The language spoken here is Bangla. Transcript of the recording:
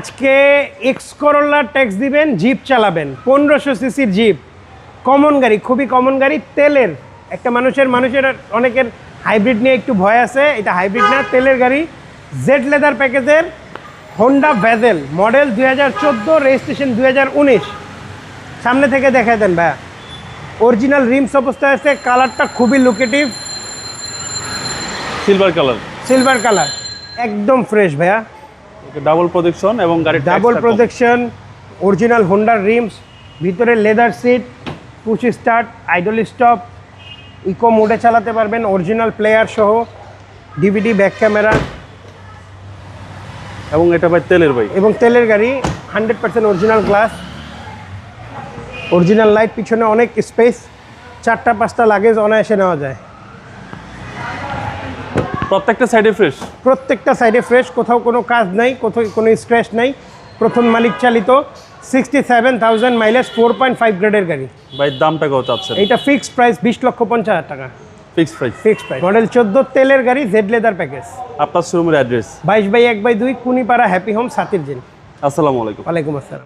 আজকে এক্স করোলা ট্যাক্স দিবেন জিপ চালাবেন। পনেরোশো সিসির জিপ কমন গাড়ি খুবই কমন গাড়ি। তেলের একটা মানুষের মানুষের অনেকের হাইব্রিড নিয়ে একটু ভয় আছে। এটা হাইব্রিড না তেলের গাড়ি। জেড লেদার প্যাকেজের হোন্ডা ভ্যাজেল মডেল দুই হাজার চোদ্দ রেজিস্ট্রেশন দুই হাজার উনিশ। সামনে থেকে দেখাই দেন ভাইয়া। অরিজিনাল রিমস অবস্থায় আছে কালারটা খুবই lucrative silver colour silver colour একদম ফ্রেশ ভাইয়া। ডাবল প্রজেকশন এবং গাড়ির ডাবল প্রজেকশন অরিজিনাল হোন্ডার রিমস ভিতরে leather seat push start idle stop eco মোডে চালাতে পারবেন অরিজিনাল প্লেয়ার সহ ডিভিডি ব্যাক ক্যামেরা এবং এটা ভাই তেলের ভাই। এবং তেলের গাড়ি hundred percent original glass original light পিছনে অনেক স্পেস চারটা পাঁচটা লাগেজ অনায়াসে নেওয়া যায়। প্রত্যেকটা সাইডে ফ্রেশ প্রত্যেকটা সাইডে ফ্রেশ কোথাও কোনো কাজ নাই কোথাও কোনো স্ক্র্যাচ নাই। প্রথম মালিক চালিত sixty seven thousand mileage four point five গ্রেডের গাড়ি। ভাই দামটা কত চাচ্ছেন? এইটা ফিক্সড প্রাইস বিশ লক্ষ পঞ্চাশ হাজার টাকা। Fix price fixed price model চোদ্দ তেলের গাড়ি জেড লেদার প্যাকেজ আপনার শোরুমের অ্যাড্রেস বাইশ বাই এক বাই দুই কুনিপাড়া হ্যাপি হোম সাতির জিন আসসালামু আলাইকুম। ওয়ালাইকুম আসসালাম।